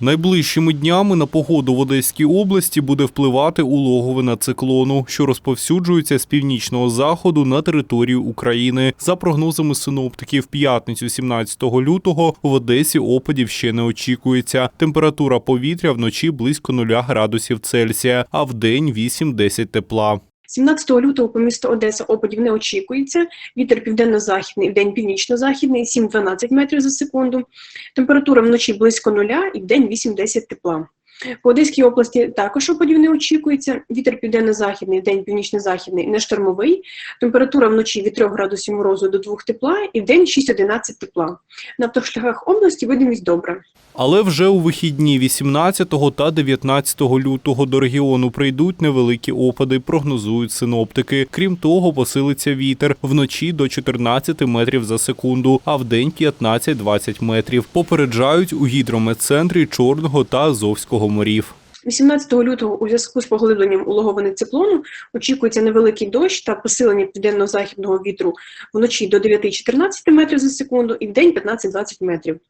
Найближчими днями на погоду в Одеській області буде впливати улоговина циклону, що розповсюджується з північного заходу на територію України. За прогнозами синоптиків, п'ятницю 17 лютого в Одесі опадів ще не очікується. Температура повітря вночі близько 0 градусів Цельсія, а в день 8-10 тепла. 17 лютого по місту Одеса опадів не очікується. Вітер південно-західний, вдень північно-західний 7-12 метрів за секунду. Температура вночі близько нуля і вдень 8-10 тепла. По Одеській області також опадів не очікується. Вітер південно-західний, вдень північно-західний, не штормовий. Температура вночі від 3 градусів морозу до 2 тепла і вдень 6-11 тепла. На автошляхах області видимість добра. Але вже у вихідні 18 та 19 лютого до регіону прийдуть невеликі опади, прогнозують синоптики. Крім того, посилиться вітер вночі до 14 метрів за секунду, а вдень 15-20 метрів. Попереджають у гідрометцентрі Чорного та Азовського морів. 18 лютого у зв'язку з поглибленням улоговини циклону очікується невеликий дощ та посилення південно-західного вітру вночі до 9-14 метрів за секунду і вдень 15-20 метрів.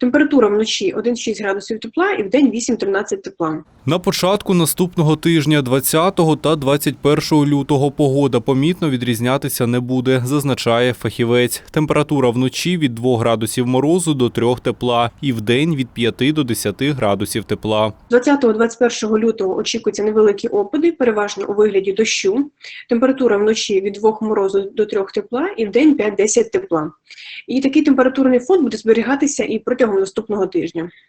Температура вночі 1-6 градусів тепла і вдень 8-13 тепла. На початку наступного тижня, 20 та 21 лютого, погода помітно відрізнятися не буде, зазначає фахівець. Температура вночі від 2 градусів морозу до 3 тепла, і вдень від 5 до 10 градусів тепла. 20-21 лютого очікуються невеликі опади, переважно у вигляді дощу. Температура вночі від 2 морозу до 3 тепла і в день 5-10 тепла. І такий температурний фон буде зберігатися і протягом наступного тижня.